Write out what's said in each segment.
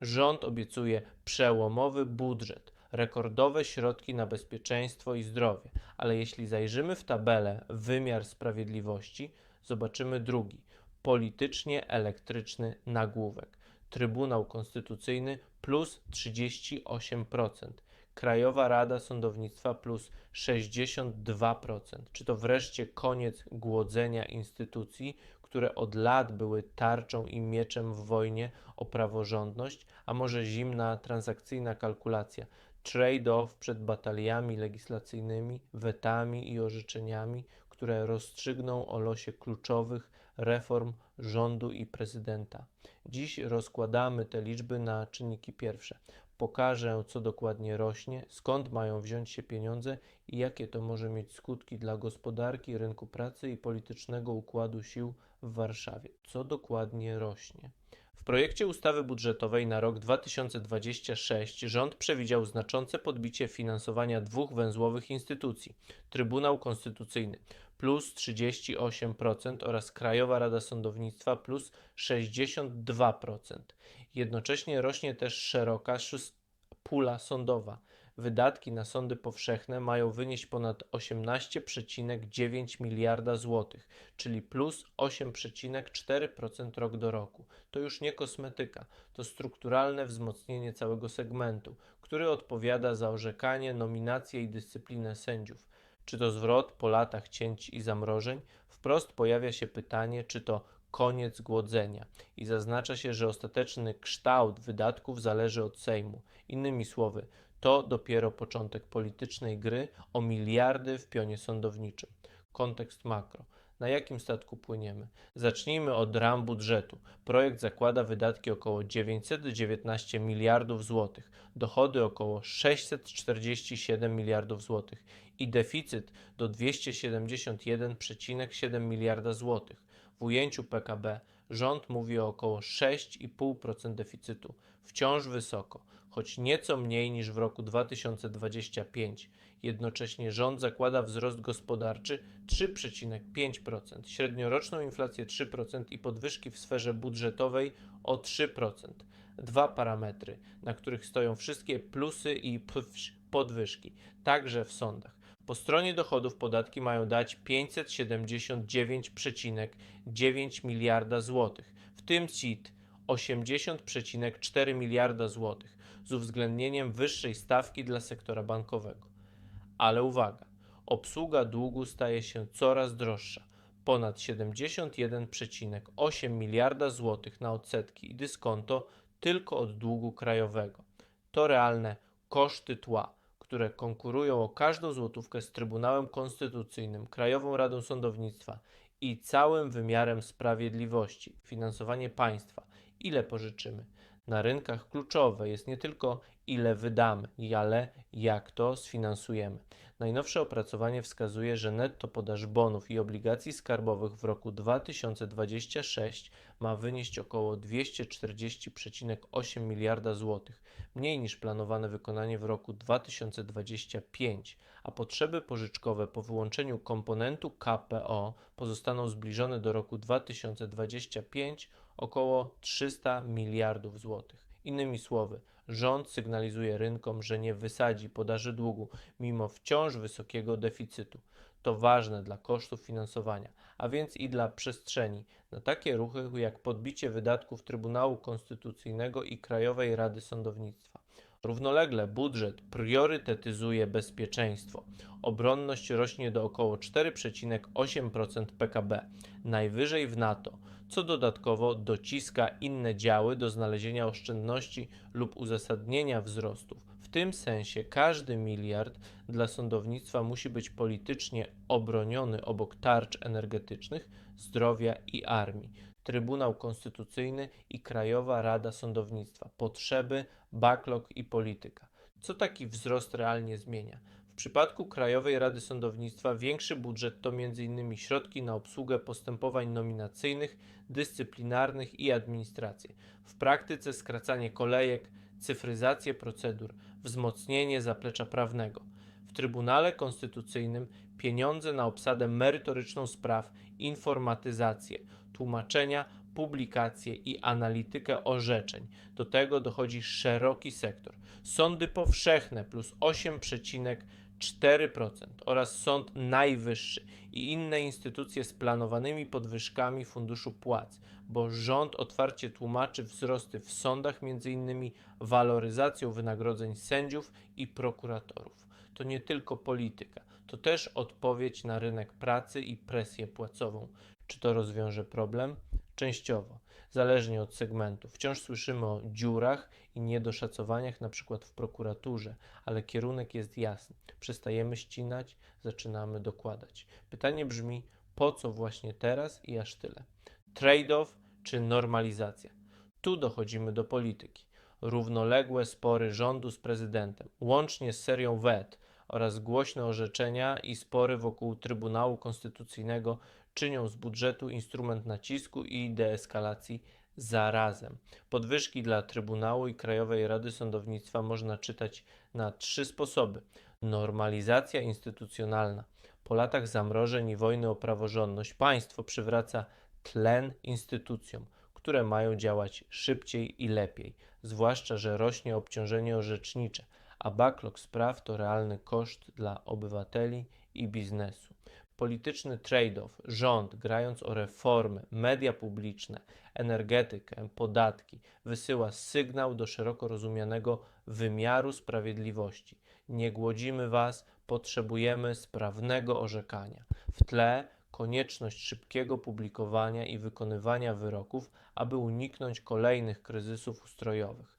Rząd obiecuje przełomowy budżet, rekordowe środki na bezpieczeństwo i zdrowie, ale jeśli zajrzymy w tabelę wymiar sprawiedliwości, zobaczymy drugi, politycznie elektryczny nagłówek. Trybunał Konstytucyjny plus 38%, Krajowa Rada Sądownictwa plus 62%. Czy to wreszcie koniec głodzenia instytucji, które od lat były tarczą i mieczem w wojnie o praworządność, a może zimna transakcyjna kalkulacja, trade-off przed bataliami legislacyjnymi, wetami i orzeczeniami, które rozstrzygną o losie kluczowych reform rządu i prezydenta. Dziś rozkładamy te liczby na czynniki pierwsze. Pokażę, co dokładnie rośnie, skąd mają wziąć się pieniądze i jakie to może mieć skutki dla gospodarki, rynku pracy i politycznego układu sił w Warszawie. Co dokładnie rośnie? W projekcie ustawy budżetowej na rok 2026 rząd przewidział znaczące podbicie finansowania dwóch węzłowych instytucji: Trybunał Konstytucyjny plus 38% oraz Krajowa Rada Sądownictwa plus 62%. Jednocześnie rośnie też szeroka pula sądowa. Wydatki na sądy powszechne mają wynieść ponad 18,9 miliarda złotych, czyli plus 8,4% rok do roku. To już nie kosmetyka, to strukturalne wzmocnienie całego segmentu, który odpowiada za orzekanie, nominację i dyscyplinę sędziów. Czy to zwrot po latach cięć i zamrożeń? Wprost pojawia się pytanie, czy to koniec głodzenia i zaznacza się, że ostateczny kształt wydatków zależy od Sejmu. Innymi słowy, to dopiero początek politycznej gry o miliardy w pionie sądowniczym. Kontekst makro. Na jakim statku płyniemy? Zacznijmy od ram budżetu. Projekt zakłada wydatki około 919 miliardów złotych, dochody około 647 miliardów złotych i deficyt do 271,7 miliarda złotych. W ujęciu PKB rząd mówi o około 6,5% deficytu, wciąż wysoko, choć nieco mniej niż w roku 2025. Jednocześnie rząd zakłada wzrost gospodarczy 3,5%, średnioroczną inflację 3% i podwyżki w sferze budżetowej o 3%. Dwa parametry, na których stoją wszystkie plusy i podwyżki, także w sądach. Po stronie dochodów podatki mają dać 579,9 miliarda złotych, w tym CIT 80,4 miliarda złotych, z uwzględnieniem wyższej stawki dla sektora bankowego. Ale uwaga, obsługa długu staje się coraz droższa. Ponad 71,8 miliarda złotych na odsetki i dyskonto tylko od długu krajowego. To realne koszty tła które konkurują o każdą złotówkę z Trybunałem Konstytucyjnym, Krajową Radą Sądownictwa i całym wymiarem sprawiedliwości, finansowanie państwa, ile pożyczymy. Na rynkach kluczowe jest nie tylko ile wydamy, ale jak to sfinansujemy. Najnowsze opracowanie wskazuje, że netto podaż bonów i obligacji skarbowych w roku 2026 ma wynieść około 240,8 miliarda złotych, mniej niż planowane wykonanie w roku 2025, a potrzeby pożyczkowe po wyłączeniu komponentu KPO pozostaną zbliżone do roku 2025 około 300 miliardów złotych. Innymi słowy, rząd sygnalizuje rynkom, że nie wysadzi podaży długu mimo wciąż wysokiego deficytu. To ważne dla kosztów finansowania, a więc i dla przestrzeni na takie ruchy jak podbicie wydatków Trybunału Konstytucyjnego i Krajowej Rady Sądownictwa. Równolegle budżet priorytetyzuje bezpieczeństwo. Obronność rośnie do około 4,8% PKB, najwyżej w NATO, co dodatkowo dociska inne działy do znalezienia oszczędności lub uzasadnienia wzrostów. W tym sensie każdy miliard dla sądownictwa musi być politycznie obroniony obok tarcz energetycznych, zdrowia i armii. Trybunał Konstytucyjny i Krajowa Rada Sądownictwa, potrzeby, backlog i polityka. Co taki wzrost realnie zmienia? Przypadku Krajowej Rady Sądownictwa większy budżet to m.in. środki na obsługę postępowań nominacyjnych, dyscyplinarnych i administrację. W praktyce skracanie kolejek, cyfryzację procedur, wzmocnienie zaplecza prawnego. W Trybunale Konstytucyjnym pieniądze na obsadę merytoryczną spraw, informatyzację, tłumaczenia, publikację i analitykę orzeczeń. Do tego dochodzi szeroki sektor. Sądy powszechne plus 8,4% oraz Sąd Najwyższy i inne instytucje z planowanymi podwyżkami funduszu płac, bo rząd otwarcie tłumaczy wzrosty w sądach m.in. waloryzacją wynagrodzeń sędziów i prokuratorów. To nie tylko polityka, to też odpowiedź na rynek pracy i presję płacową. Czy to rozwiąże problem? Częściowo, zależnie od segmentu. Wciąż słyszymy o dziurach i niedoszacowaniach, na przykład w prokuraturze, ale kierunek jest jasny. Przestajemy ścinać, zaczynamy dokładać. Pytanie brzmi, po co właśnie teraz i aż tyle? Trade-off czy normalizacja? Tu dochodzimy do polityki. Równoległe spory rządu z prezydentem, łącznie z serią wet oraz głośne orzeczenia i spory wokół Trybunału Konstytucyjnego czynią z budżetu instrument nacisku i deeskalacji zarazem. Podwyżki dla Trybunału i Krajowej Rady Sądownictwa można czytać na trzy sposoby. Normalizacja instytucjonalna. Po latach zamrożeń i wojny o praworządność państwo przywraca tlen instytucjom, które mają działać szybciej i lepiej, zwłaszcza, że rośnie obciążenie orzecznicze, a backlog spraw to realny koszt dla obywateli i biznesu. Polityczny trade-off, rząd grając o reformy, media publiczne, energetykę, podatki, wysyła sygnał do szeroko rozumianego wymiaru sprawiedliwości. Nie głodzimy Was, potrzebujemy sprawnego orzekania. W tle konieczność szybkiego publikowania i wykonywania wyroków, aby uniknąć kolejnych kryzysów ustrojowych.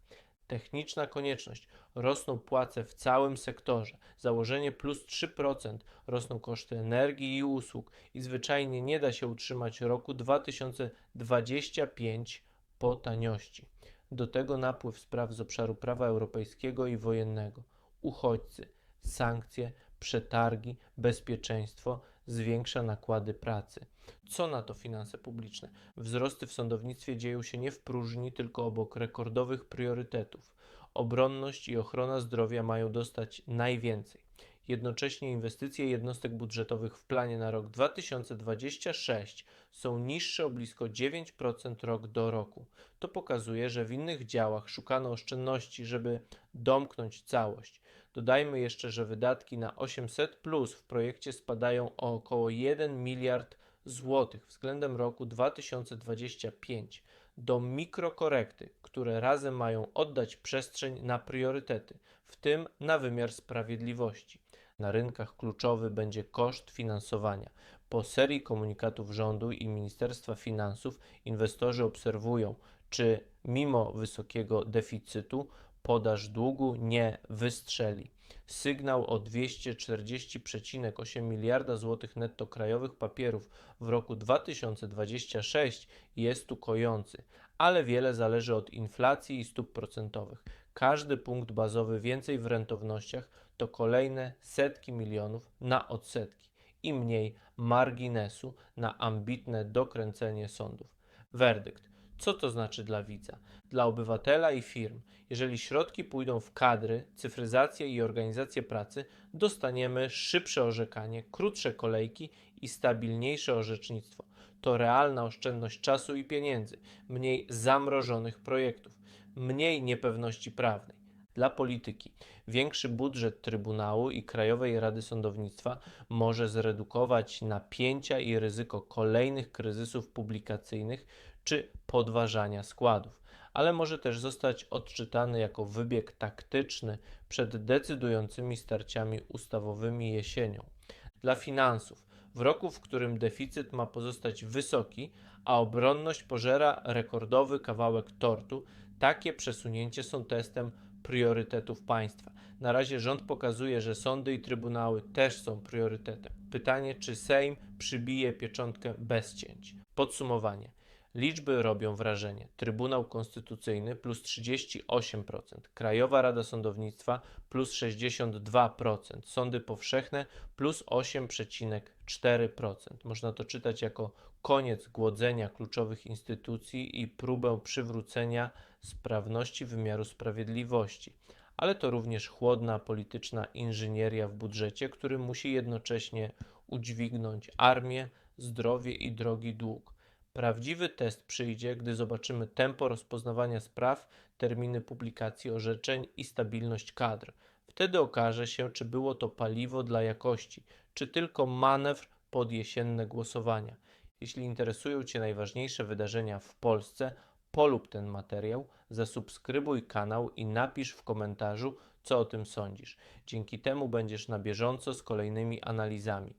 Techniczna konieczność. Rosną płace w całym sektorze. Założenie plus 3% rosną koszty energii i usług i zwyczajnie nie da się utrzymać roku 2025 po taniości. Do tego napływ spraw z obszaru prawa europejskiego i wojennego. Uchodźcy, sankcje, przetargi, bezpieczeństwo zwiększa nakłady pracy. Co na to finanse publiczne? Wzrosty w sądownictwie dzieją się nie w próżni, tylko obok rekordowych priorytetów. Obronność i ochrona zdrowia mają dostać najwięcej. Jednocześnie inwestycje jednostek budżetowych w planie na rok 2026 są niższe o blisko 9% rok do roku. To pokazuje, że w innych działach szukano oszczędności, żeby domknąć całość. Dodajmy jeszcze, że wydatki na 800 plus w projekcie spadają o około 1 miliard złotych względem roku 2025 do mikrokorekty, które razem mają oddać przestrzeń na priorytety, w tym na wymiar sprawiedliwości. Na rynkach kluczowy będzie koszt finansowania. Po serii komunikatów rządu i Ministerstwa Finansów inwestorzy obserwują, czy mimo wysokiego deficytu podaż długu nie wystrzeli. Sygnał o 240,8 miliarda złotych netto krajowych papierów w roku 2026 jest tu kojący, ale wiele zależy od inflacji i stóp procentowych. Każdy punkt bazowy więcej w rentownościach to kolejne setki milionów na odsetki i mniej marginesu na ambitne dokręcenie sądów. Werdykt. Co to znaczy dla widza? Dla obywatela i firm. Jeżeli środki pójdą w kadry, cyfryzację i organizację pracy, dostaniemy szybsze orzekanie, krótsze kolejki i stabilniejsze orzecznictwo. To realna oszczędność czasu i pieniędzy, mniej zamrożonych projektów, mniej niepewności prawnej. Dla polityki większy budżet Trybunału i Krajowej Rady Sądownictwa może zredukować napięcia i ryzyko kolejnych kryzysów publikacyjnych czy podważania składów, ale może też zostać odczytany jako wybieg taktyczny przed decydującymi starciami ustawowymi jesienią. Dla finansów, w roku, w którym deficyt ma pozostać wysoki, a obronność pożera rekordowy kawałek tortu, takie przesunięcie są testem priorytetów państwa. Na razie rząd pokazuje, że sądy i trybunały też są priorytetem. Pytanie, czy Sejm przybije pieczątkę bez cięć. Podsumowanie. Liczby robią wrażenie. Trybunał Konstytucyjny plus 38%, Krajowa Rada Sądownictwa plus 62%, sądy powszechne plus 8,4%. Można to czytać jako koniec głodzenia kluczowych instytucji i próbę przywrócenia sprawności wymiaru sprawiedliwości. Ale to również chłodna polityczna inżynieria w budżecie, który musi jednocześnie udźwignąć armię, zdrowie i drogi dług. Prawdziwy test przyjdzie, gdy zobaczymy tempo rozpoznawania spraw, terminy publikacji orzeczeń i stabilność kadr. Wtedy okaże się, czy było to paliwo dla jakości, czy tylko manewr pod jesienne głosowania. Jeśli interesują Cię najważniejsze wydarzenia w Polsce, polub ten materiał, zasubskrybuj kanał i napisz w komentarzu, co o tym sądzisz. Dzięki temu będziesz na bieżąco z kolejnymi analizami.